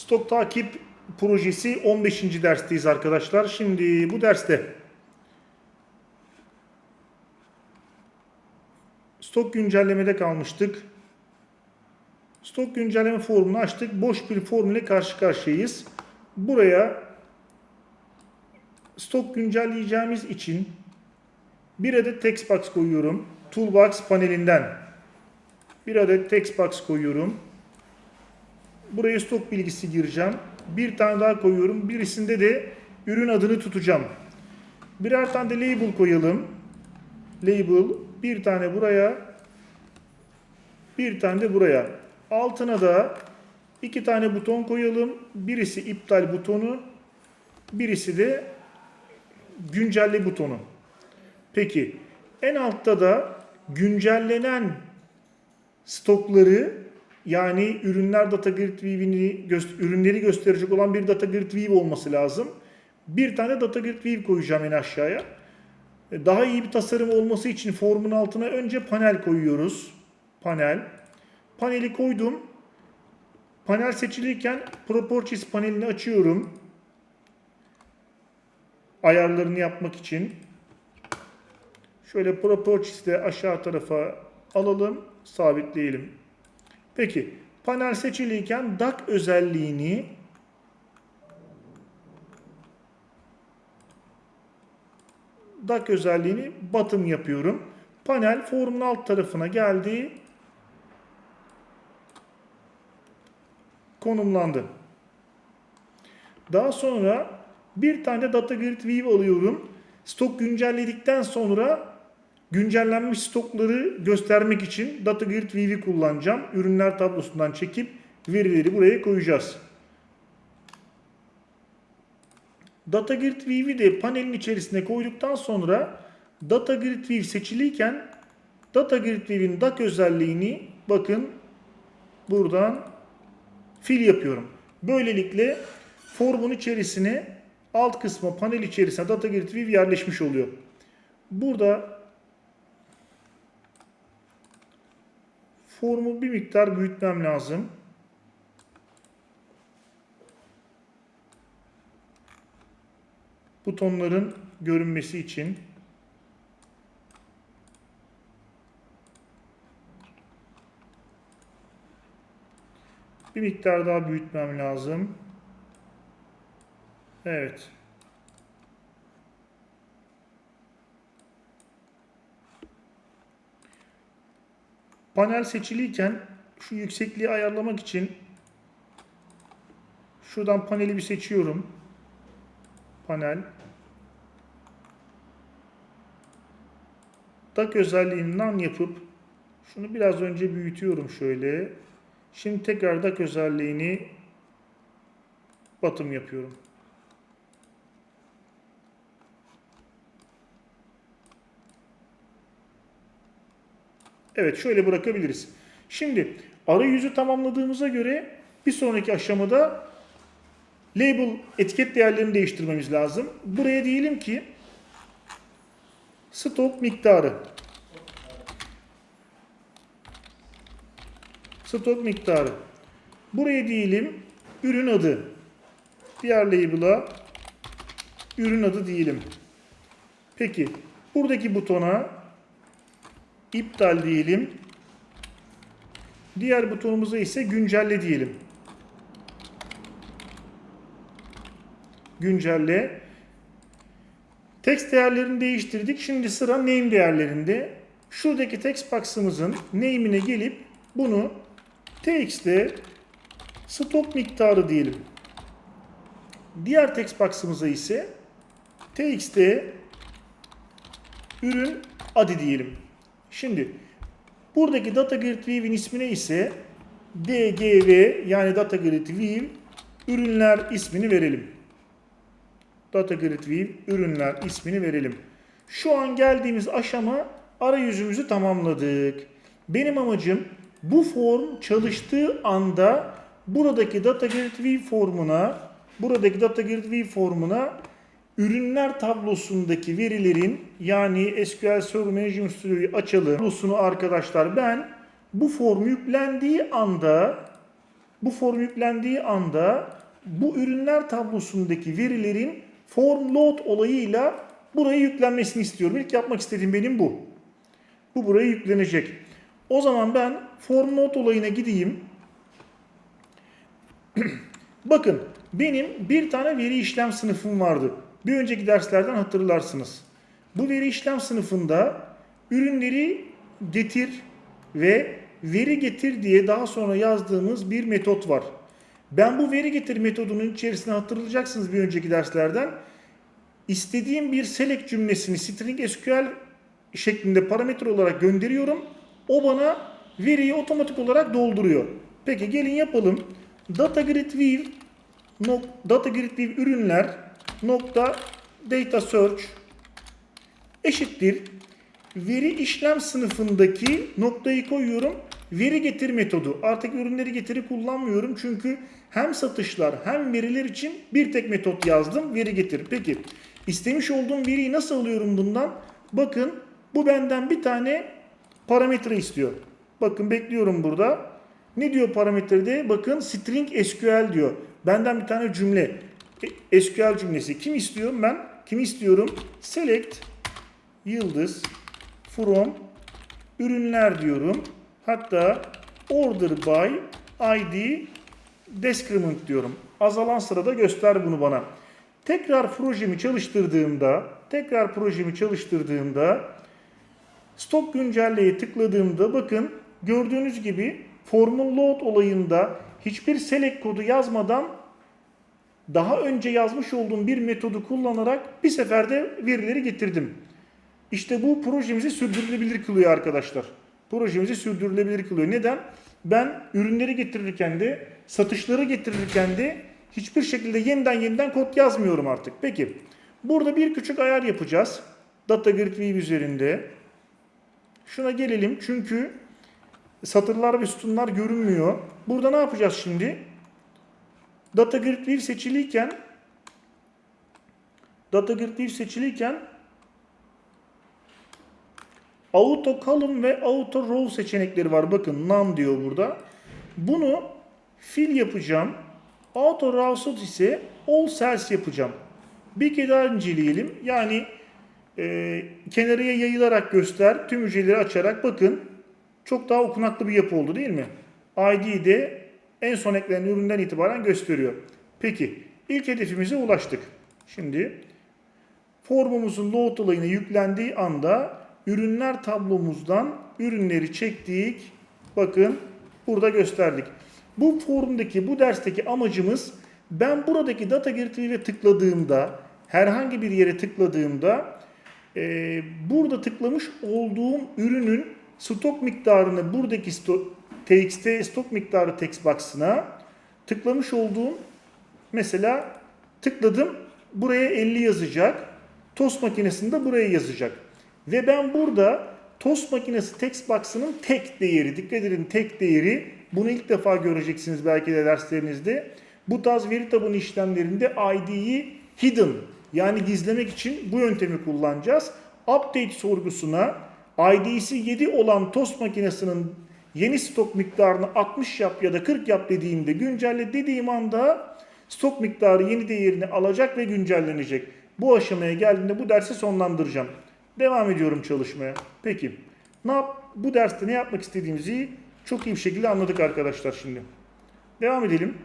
Stok takip projesi 15. dersteyiz arkadaşlar. Şimdi bu derste stok güncellemede kalmıştık. Stok güncelleme formunu açtık. Boş bir form ile karşı karşıyayız. Buraya stok güncelleyeceğimiz için bir adet text box koyuyorum. Toolbox panelinden bir adet text box koyuyorum. Buraya stok bilgisi gireceğim. Bir tane daha koyuyorum. Birisinde de ürün adını tutacağım. Birer tane de label koyalım. Label. Bir tane buraya. Bir tane de buraya. Altına da iki tane buton koyalım. Birisi iptal butonu. Birisi de güncelle butonu. Peki en altta da güncellenen stokları yani ürünler data grid view'ini ürünleri gösterecek olan bir data grid view olması lazım. Bir tane data grid view koyacağım en aşağıya. E, Daha iyi bir tasarım olması için formun altına önce panel koyuyoruz. Panel. Paneli koydum. Panel seçilirken Properties panelini açıyorum. Ayarlarını yapmak için. Şöyle Properties'i de aşağı tarafa alalım, sabitleyelim. Peki, panel seçiliyken DAC özelliğini DAC özelliğini bottom yapıyorum. Panel formun alt tarafına geldi. Konumlandı. Daha sonra bir tane data grid view alıyorum. Stok güncelledikten sonra güncellenmiş stokları göstermek için data grid view'i kullanacağım. Ürünler tablosundan çekip verileri buraya koyacağız. Data grid view'i de panelin içerisine koyduktan sonra data grid view seçiliyken data grid view'in DAC özelliğini bakın buradan fil yapıyorum. Böylelikle formun içerisine alt kısmı panel içerisine data grid view yerleşmiş oluyor. Burada formu bir miktar büyütmem lazım. Butonların görünmesi için. Bir miktar daha büyütmem lazım. Evet. Panel seçiliyken şu yüksekliği ayarlamak için şuradan paneli bir seçiyorum. Panel. DAC özelliğinden yapıp şunu biraz önce büyütüyorum şöyle. Şimdi tekrar DAC özelliğini batım yapıyorum. Evet şöyle bırakabiliriz. Şimdi arayüzü tamamladığımıza göre bir sonraki aşamada label etiket değerlerini değiştirmemiz lazım. Buraya diyelim ki stok miktarı. Stok miktarı. Buraya diyelim ürün adı. Diğer label'a ürün adı diyelim. Peki buradaki butona iptal diyelim. Diğer butonumuza ise güncelle diyelim. Güncelle. Text değerlerini değiştirdik. Şimdi sıra name değerlerinde. Şuradaki text box'ımızın name'ine gelip bunu txt'e stok miktarı diyelim. Diğer text box'ımıza ise txt'e ürün adı diyelim. Şimdi buradaki data grid view'in ismine ise dgv yani data grid view ürünler ismini verelim. Data grid view ürünler ismini verelim. Şu an geldiğimiz aşama arayüzümüzü tamamladık. Benim amacım bu form çalıştığı anda buradaki data grid view formuna buradaki data grid view formuna ürünler tablosundaki verilerin yani SQL Server Management Studio'yu açalım. Tablosunu arkadaşlar ben bu form yüklendiği anda Bu form yüklendiği anda bu ürünler tablosundaki verilerin form load olayıyla buraya yüklenmesini istiyorum. İlk yapmak istediğim benim bu. Bu buraya yüklenecek. O zaman ben form load olayına gideyim. Bakın benim bir tane veri işlem sınıfım vardı. Bir önceki derslerden hatırlarsınız. Bu veri işlem sınıfında ürünleri getir ve veri getir diye daha sonra yazdığımız bir metot var. Ben bu veri getir metodunun içerisine hatırlayacaksınız bir önceki derslerden. İstediğim bir select cümlesini string SQL şeklinde parametre olarak gönderiyorum. O bana veriyi otomatik olarak dolduruyor. Peki gelin yapalım. Data grid view data grid view ürünler nokta data search eşittir veri işlem sınıfındaki noktayı koyuyorum. Veri getir metodu. Artık ürünleri getiri kullanmıyorum çünkü hem satışlar hem veriler için bir tek metot yazdım. Veri getir. Peki istemiş olduğum veriyi nasıl alıyorum bundan? Bakın bu benden bir tane parametre istiyor. Bakın bekliyorum burada. Ne diyor parametrede? Bakın string SQL diyor. Benden bir tane cümle. SQL cümlesi. Kim istiyorum ben? Kim istiyorum? Select yıldız from ürünler diyorum. Hatta order by id discriminant diyorum. Azalan sırada göster bunu bana. Tekrar projemi çalıştırdığımda, tekrar projemi çalıştırdığımda stok güncelleye tıkladığımda bakın gördüğünüz gibi formun load olayında hiçbir select kodu yazmadan daha önce yazmış olduğum bir metodu kullanarak bir seferde verileri getirdim. İşte bu projemizi sürdürülebilir kılıyor arkadaşlar. Projemizi sürdürülebilir kılıyor. Neden? Ben ürünleri getirirken de, satışları getirirken de hiçbir şekilde yeniden yeniden kod yazmıyorum artık. Peki, burada bir küçük ayar yapacağız. Data Grid View üzerinde. Şuna gelelim çünkü satırlar ve sütunlar görünmüyor. Burada ne yapacağız şimdi? Data Grid View seçiliyken Data Grid View seçiliyken Auto Column ve Auto Row seçenekleri var. Bakın none diyor burada. Bunu fill yapacağım. Auto Row ise all cells yapacağım. Bir kere daha inceleyelim. Yani e, kenarıya yayılarak göster. Tüm hücreleri açarak bakın. Çok daha okunaklı bir yapı oldu değil mi? ID de en son eklenen üründen itibaren gösteriyor. Peki ilk hedefimize ulaştık. Şimdi formumuzun load olayına yüklendiği anda ürünler tablomuzdan ürünleri çektik. Bakın burada gösterdik. Bu forumdaki, bu dersteki amacımız ben buradaki data girdiğine tıkladığımda, herhangi bir yere tıkladığımda e, burada tıklamış olduğum ürünün stok miktarını buradaki sto, txt stok miktarı text box'ına tıklamış olduğum mesela tıkladım buraya 50 yazacak. Tost makinesinde buraya yazacak. Ve ben burada tost makinesi text box'ının tek değeri, dikkat edin tek değeri, bunu ilk defa göreceksiniz belki de derslerinizde. Bu tarz veri tabanı işlemlerinde ID'yi hidden yani gizlemek için bu yöntemi kullanacağız. Update sorgusuna ID'si 7 olan tost makinesinin yeni stok miktarını 60 yap ya da 40 yap dediğimde güncelle dediğim anda stok miktarı yeni değerini alacak ve güncellenecek. Bu aşamaya geldiğinde bu dersi sonlandıracağım. Devam ediyorum çalışmaya. Peki. Ne yap bu derste ne yapmak istediğimizi çok iyi bir şekilde anladık arkadaşlar şimdi. Devam edelim.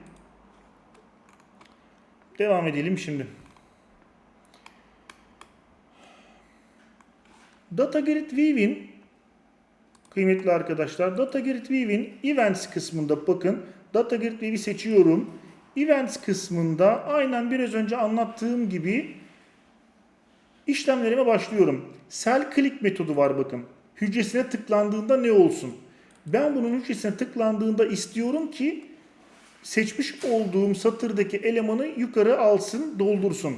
Devam edelim şimdi. Data Grid View'in kıymetli arkadaşlar Data Grid View'in Events kısmında bakın Data Grid View'i seçiyorum. Events kısmında aynen biraz önce anlattığım gibi işlemlerime başlıyorum. Sel click metodu var bakın. Hücresine tıklandığında ne olsun? Ben bunun hücresine tıklandığında istiyorum ki seçmiş olduğum satırdaki elemanı yukarı alsın, doldursun.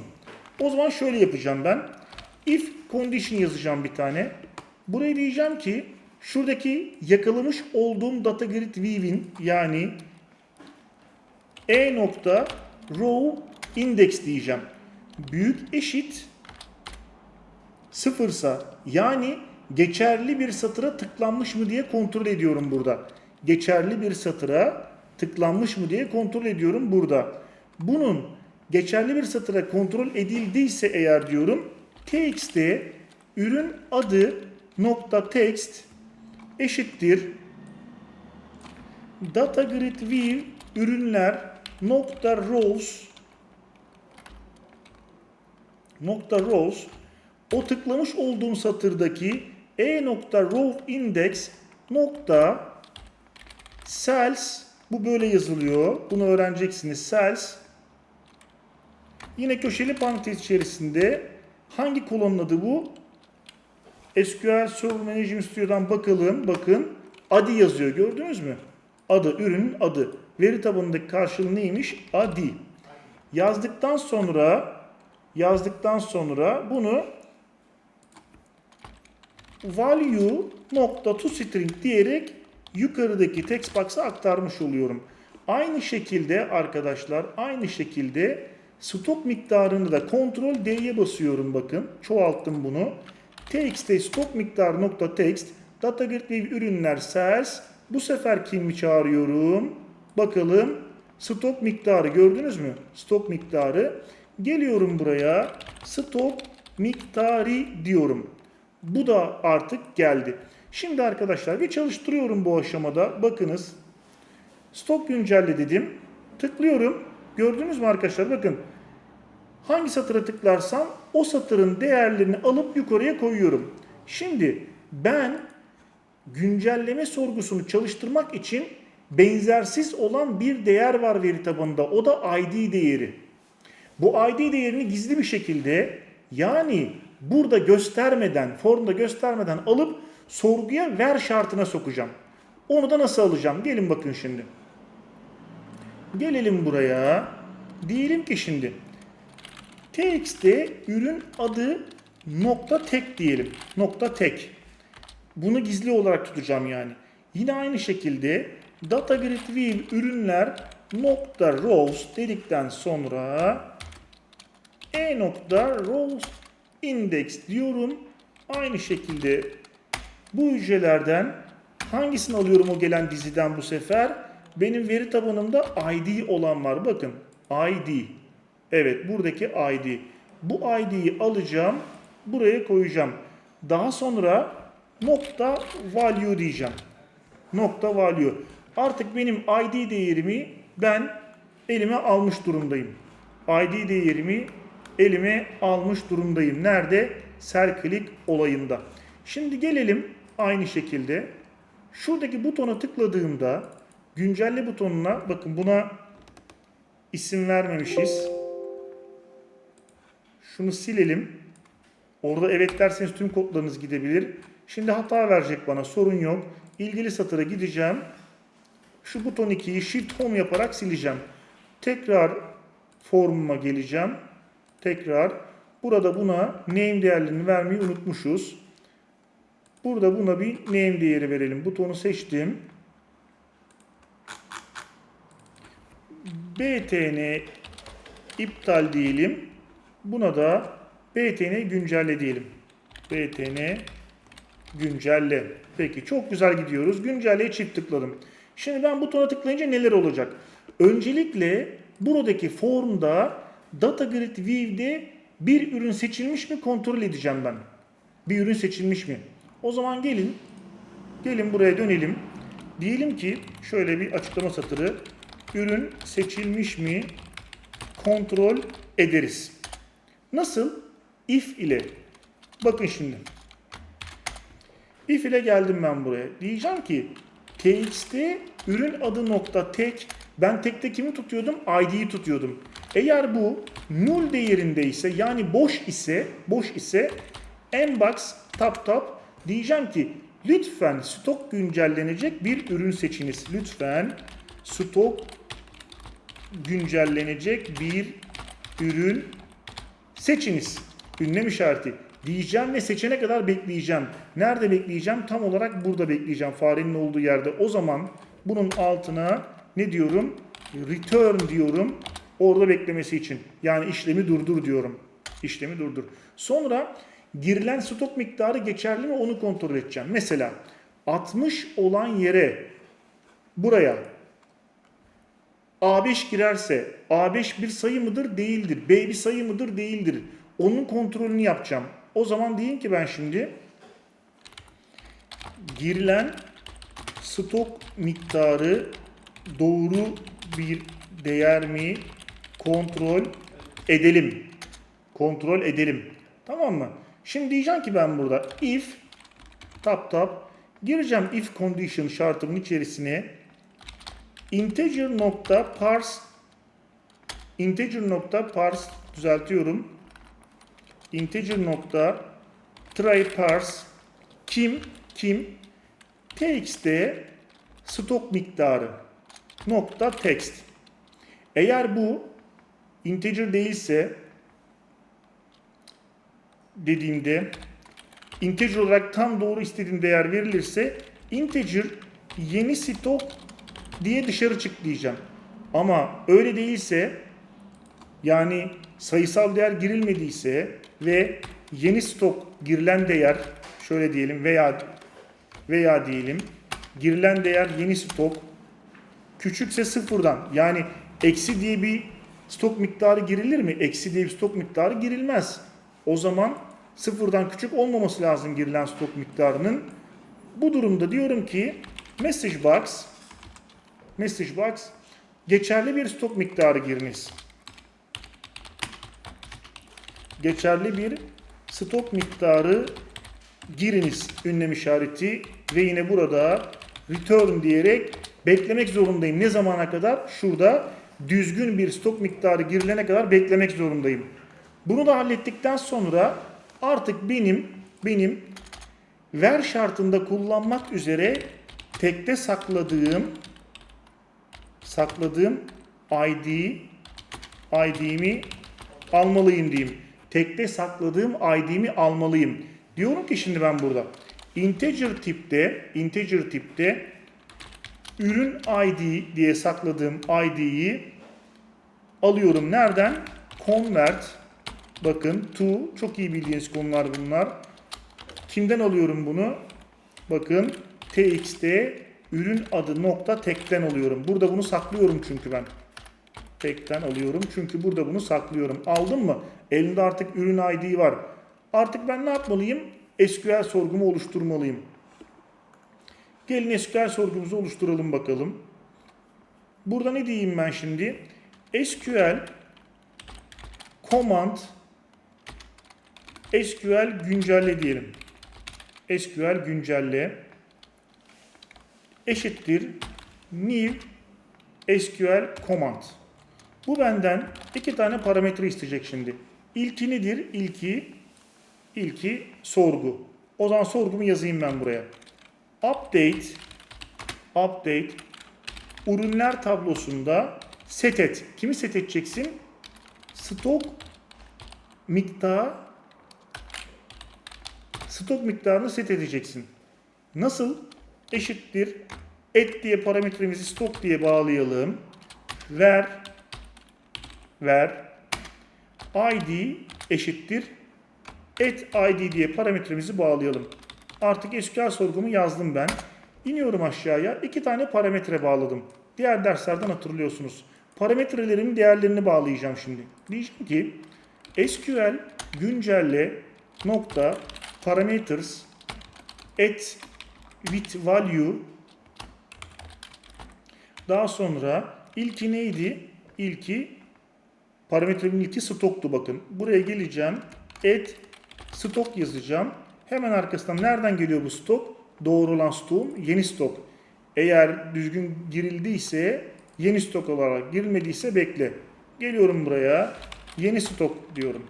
O zaman şöyle yapacağım ben. If condition yazacağım bir tane. Buraya diyeceğim ki şuradaki yakalamış olduğum data grid view'in yani e nokta row index diyeceğim. Büyük eşit sıfırsa yani geçerli bir satıra tıklanmış mı diye kontrol ediyorum burada. Geçerli bir satıra tıklanmış mı diye kontrol ediyorum burada. Bunun geçerli bir satıra kontrol edildiyse eğer diyorum txt ürün adı nokta text eşittir data grid view ürünler nokta rows nokta rows o tıklamış olduğum satırdaki e nokta row index nokta cells bu böyle yazılıyor. Bunu öğreneceksiniz. Cells yine köşeli parantez içerisinde hangi kolonun adı bu? SQL Server Management Studio'dan bakalım. Bakın adı yazıyor. Gördünüz mü? Adı, ürünün adı. Veri tabanındaki karşılığı neymiş? Adi. Yazdıktan sonra yazdıktan sonra bunu value nokta to string diyerek yukarıdaki text box'a aktarmış oluyorum. Aynı şekilde arkadaşlar aynı şekilde stok miktarını da kontrol D'ye basıyorum bakın. Çoğalttım bunu. Txt stok miktarı nokta text data grid view ürünler sales bu sefer kimi çağırıyorum? Bakalım stok miktarı gördünüz mü? Stok miktarı. Geliyorum buraya stok miktarı diyorum. Bu da artık geldi. Şimdi arkadaşlar bir çalıştırıyorum bu aşamada. Bakınız. Stok güncelle dedim. Tıklıyorum. Gördünüz mü arkadaşlar? Bakın. Hangi satıra tıklarsam o satırın değerlerini alıp yukarıya koyuyorum. Şimdi ben güncelleme sorgusunu çalıştırmak için benzersiz olan bir değer var veri tabanında. O da ID değeri. Bu ID değerini gizli bir şekilde yani burada göstermeden, formda göstermeden alıp sorguya ver şartına sokacağım. Onu da nasıl alacağım? Gelin bakın şimdi. Gelelim buraya. Diyelim ki şimdi txt'te ürün adı nokta tek diyelim. Nokta tek. Bunu gizli olarak tutacağım yani. Yine aynı şekilde data grid view ürünler nokta rows dedikten sonra e nokta rows index diyorum. Aynı şekilde bu hücrelerden hangisini alıyorum o gelen diziden bu sefer? Benim veri tabanımda ID olan var. Bakın ID. Evet buradaki ID. Bu ID'yi alacağım. Buraya koyacağım. Daha sonra nokta value diyeceğim. Nokta value. Artık benim ID değerimi ben elime almış durumdayım. ID değerimi elime almış durumdayım. Nerede? Sel click olayında. Şimdi gelelim aynı şekilde. Şuradaki butona tıkladığımda güncelle butonuna bakın buna isim vermemişiz. Şunu silelim. Orada evet derseniz tüm kodlarınız gidebilir. Şimdi hata verecek bana sorun yok. İlgili satıra gideceğim. Şu buton 2'yi shift home yaparak sileceğim. Tekrar formuma geleceğim. Tekrar burada buna name değerlerini vermeyi unutmuşuz. Burada buna bir name değeri verelim. Butonu seçtim. btn iptal diyelim. Buna da btn güncelle diyelim. btn güncelle. Peki çok güzel gidiyoruz. Güncelleye çift tıkladım. Şimdi ben butona tıklayınca neler olacak? Öncelikle buradaki formda data grid view'de bir ürün seçilmiş mi kontrol edeceğim ben. Bir ürün seçilmiş mi? O zaman gelin gelin buraya dönelim. Diyelim ki şöyle bir açıklama satırı ürün seçilmiş mi kontrol ederiz. Nasıl? If ile. Bakın şimdi. If ile geldim ben buraya. Diyeceğim ki txt ürün adı nokta tek ben tekte kimi tutuyordum? ID'yi tutuyordum. Eğer bu null değerindeyse yani boş ise boş ise inbox tap tap diyeceğim ki lütfen stok güncellenecek bir ürün seçiniz. Lütfen stok güncellenecek bir ürün seçiniz. Ünlem işareti diyeceğim ve seçene kadar bekleyeceğim. Nerede bekleyeceğim? Tam olarak burada bekleyeceğim. Farenin olduğu yerde. O zaman bunun altına ne diyorum? Return diyorum. Orada beklemesi için. Yani işlemi durdur diyorum. İşlemi durdur. Sonra girilen stok miktarı geçerli mi onu kontrol edeceğim. Mesela 60 olan yere buraya A5 girerse A5 bir sayı mıdır? Değildir. B bir sayı mıdır? Değildir. Onun kontrolünü yapacağım. O zaman diyeyim ki ben şimdi girilen stok miktarı doğru bir değer mi kontrol edelim. Kontrol edelim. Tamam mı? Şimdi diyeceğim ki ben burada if tap tap gireceğim if condition şartımın içerisine integer nokta parse integer nokta parse düzeltiyorum. integer nokta try parse kim kim txt stok miktarı nokta text. Eğer bu integer değilse dediğimde integer olarak tam doğru istediğim değer verilirse integer yeni stok diye dışarı çık diyeceğim. Ama öyle değilse yani sayısal değer girilmediyse ve yeni stok girilen değer şöyle diyelim veya veya diyelim girilen değer yeni stok küçükse sıfırdan yani eksi diye bir stok miktarı girilir mi? Eksi diye bir stok miktarı girilmez. O zaman sıfırdan küçük olmaması lazım girilen stok miktarının. Bu durumda diyorum ki message box message box geçerli bir stok miktarı giriniz. Geçerli bir stok miktarı giriniz ünlem işareti ve yine burada return diyerek beklemek zorundayım. Ne zamana kadar? Şurada düzgün bir stok miktarı girilene kadar beklemek zorundayım. Bunu da hallettikten sonra artık benim benim ver şartında kullanmak üzere tekte sakladığım sakladığım ID ID'mi almalıyım diyeyim. Tekte sakladığım ID'mi almalıyım. Diyorum ki şimdi ben burada integer tipte integer tipte ürün ID diye sakladığım ID'yi alıyorum. Nereden? Convert bakın to çok iyi bildiğiniz konular bunlar. Kimden alıyorum bunu? Bakın txt ürün adı nokta tekten alıyorum. Burada bunu saklıyorum çünkü ben. Tekten alıyorum. Çünkü burada bunu saklıyorum. Aldın mı? Elinde artık ürün ID var. Artık ben ne yapmalıyım? SQL sorgumu oluşturmalıyım. Gelin SQL sorgumuzu oluşturalım bakalım. Burada ne diyeyim ben şimdi? SQL command SQL güncelle diyelim. SQL güncelle eşittir new SQL command. Bu benden iki tane parametre isteyecek şimdi. İlki nedir? İlki ilki sorgu. O zaman sorgumu yazayım ben buraya. Update update ürünler tablosunda set et. Kimi set edeceksin? Stok miktar stok miktarını set edeceksin. Nasıl? Eşittir et diye parametremizi stok diye bağlayalım. Ver ver id eşittir et id diye parametremizi bağlayalım. Artık SQL sorgumu yazdım ben. İniyorum aşağıya. iki tane parametre bağladım. Diğer derslerden hatırlıyorsunuz. Parametrelerin değerlerini bağlayacağım şimdi. Diyeceğim ki SQL güncelle nokta parameters at with value daha sonra ilki neydi? İlki parametremin ilki stoktu bakın. Buraya geleceğim. Add stok yazacağım. Hemen arkasından nereden geliyor bu stok? Doğru olan stoğum yeni stok. Eğer düzgün girildiyse yeni stok olarak girilmediyse bekle. Geliyorum buraya. Yeni stok diyorum.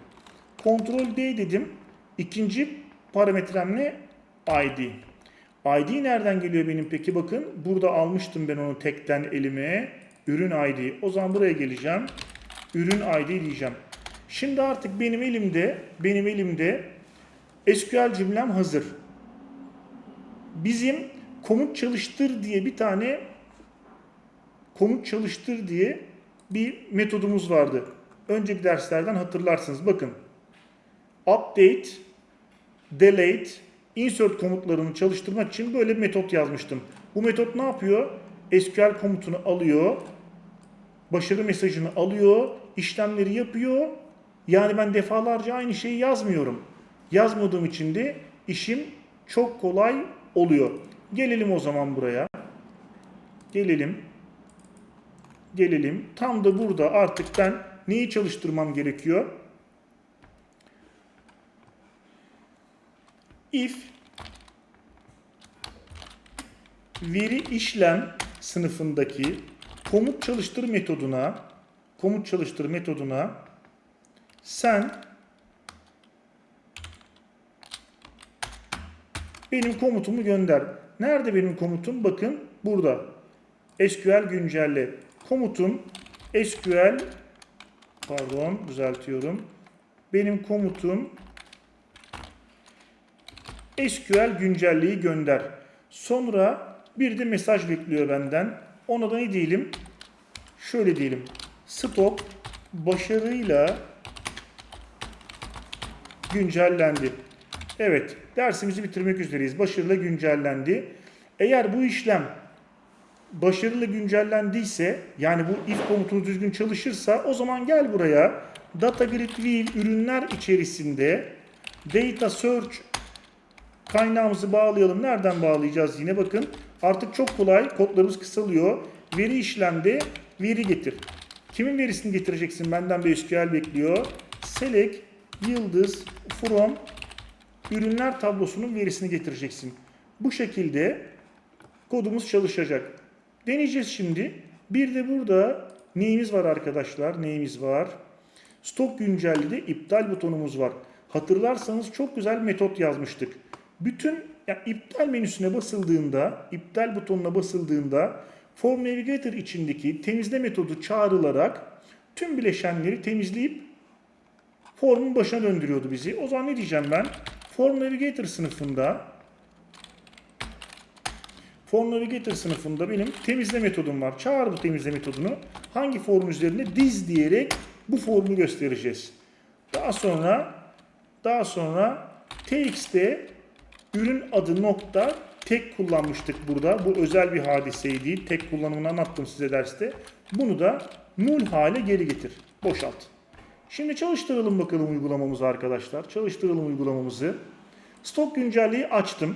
Ctrl D dedim. İkinci parametrem ne? ID. ID nereden geliyor benim peki? Bakın burada almıştım ben onu tekten elime. Ürün ID. O zaman buraya geleceğim. Ürün ID diyeceğim. Şimdi artık benim elimde benim elimde SQL cümlem hazır. Bizim komut çalıştır diye bir tane komut çalıştır diye bir metodumuz vardı. Önceki derslerden hatırlarsınız. Bakın. Update, delete, insert komutlarını çalıştırmak için böyle bir metot yazmıştım. Bu metot ne yapıyor? SQL komutunu alıyor başarı mesajını alıyor, işlemleri yapıyor. Yani ben defalarca aynı şeyi yazmıyorum. Yazmadığım için de işim çok kolay oluyor. Gelelim o zaman buraya. Gelelim. Gelelim. Tam da burada artık ben neyi çalıştırmam gerekiyor? If veri işlem sınıfındaki komut çalıştır metoduna komut çalıştır metoduna sen benim komutumu gönder. Nerede benim komutum? Bakın burada. SQL güncelle. Komutum SQL pardon düzeltiyorum. Benim komutum SQL güncelleyi gönder. Sonra bir de mesaj bekliyor benden. Ona da ne diyelim? Şöyle diyelim. Stop başarıyla güncellendi. Evet, dersimizi bitirmek üzereyiz. Başarıyla güncellendi. Eğer bu işlem başarılı güncellendiyse, yani bu if komutu düzgün çalışırsa o zaman gel buraya. Data Grid View ürünler içerisinde Data Search kaynağımızı bağlayalım. Nereden bağlayacağız yine bakın. Artık çok kolay. Kodlarımız kısalıyor. Veri işlemde veri getir. Kimin verisini getireceksin? Benden bir SQL bekliyor. Select yıldız from ürünler tablosunun verisini getireceksin. Bu şekilde kodumuz çalışacak. Deneyeceğiz şimdi. Bir de burada neyimiz var arkadaşlar? Neyimiz var? Stok güncellede iptal butonumuz var. Hatırlarsanız çok güzel metot yazmıştık. Bütün yani iptal menüsüne basıldığında, iptal butonuna basıldığında Form Navigator içindeki temizle metodu çağrılarak tüm bileşenleri temizleyip formun başına döndürüyordu bizi. O zaman ne diyeceğim ben? Form Navigator sınıfında Form Navigator sınıfında benim temizle metodum var. Çağır bu temizle metodunu. Hangi form üzerinde diz diyerek bu formu göstereceğiz. Daha sonra daha sonra txt'te ürün adı nokta tek kullanmıştık burada. Bu özel bir hadiseydi. Tek kullanımını anlattım size derste. Bunu da null hale geri getir. Boşalt. Şimdi çalıştıralım bakalım uygulamamızı arkadaşlar. Çalıştıralım uygulamamızı. Stok güncelliği açtım.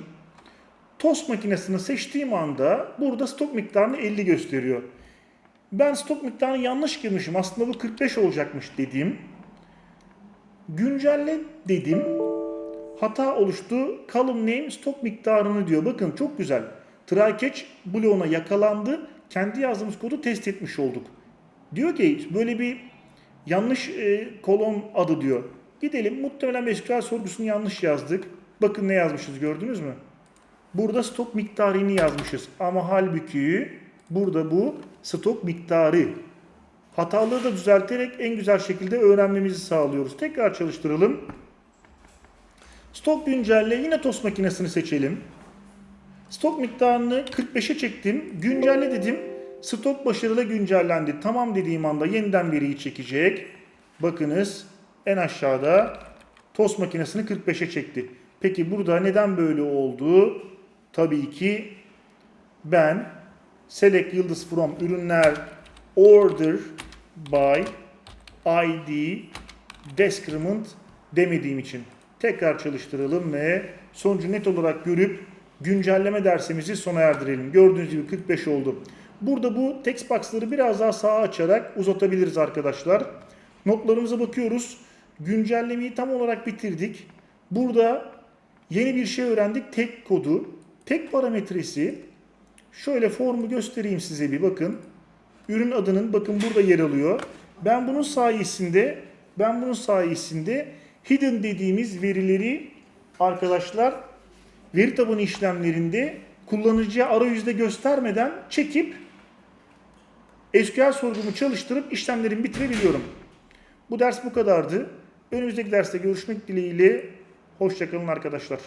Tost makinesini seçtiğim anda burada stok miktarını 50 gösteriyor. Ben stok miktarını yanlış girmişim. Aslında bu 45 olacakmış dediğim. Güncelle dedim. Hata oluştu. Column name stok miktarını diyor. Bakın çok güzel. Try catch bloğuna yakalandı. Kendi yazdığımız kodu test etmiş olduk. Diyor ki böyle bir yanlış e, kolon adı diyor. Gidelim. Muhtemelen SQL sorgusunu yanlış yazdık. Bakın ne yazmışız gördünüz mü? Burada stok miktarını yazmışız. Ama halbuki burada bu stok miktarı. Hataları da düzelterek en güzel şekilde öğrenmemizi sağlıyoruz. Tekrar çalıştıralım. Stok güncelle yine tost makinesini seçelim. Stok miktarını 45'e çektim. Güncelle dedim. Stok başarılı güncellendi. Tamam dediğim anda yeniden veriyi çekecek. Bakınız en aşağıda tost makinesini 45'e çekti. Peki burada neden böyle oldu? Tabii ki ben select yıldız from ürünler order by id decrement demediğim için. Tekrar çalıştıralım ve sonucu net olarak görüp güncelleme dersimizi sona erdirelim. Gördüğünüz gibi 45 oldu. Burada bu text box'ları biraz daha sağa açarak uzatabiliriz arkadaşlar. Notlarımıza bakıyoruz. Güncellemeyi tam olarak bitirdik. Burada yeni bir şey öğrendik. Tek kodu. Tek parametresi şöyle formu göstereyim size bir bakın. Ürün adının bakın burada yer alıyor. Ben bunun sayesinde ben bunun sayesinde hidden dediğimiz verileri arkadaşlar veri tabanı işlemlerinde kullanıcıya arayüzde göstermeden çekip SQL sorgumu çalıştırıp işlemlerimi bitirebiliyorum. Bu ders bu kadardı. Önümüzdeki derste görüşmek dileğiyle. Hoşçakalın arkadaşlar.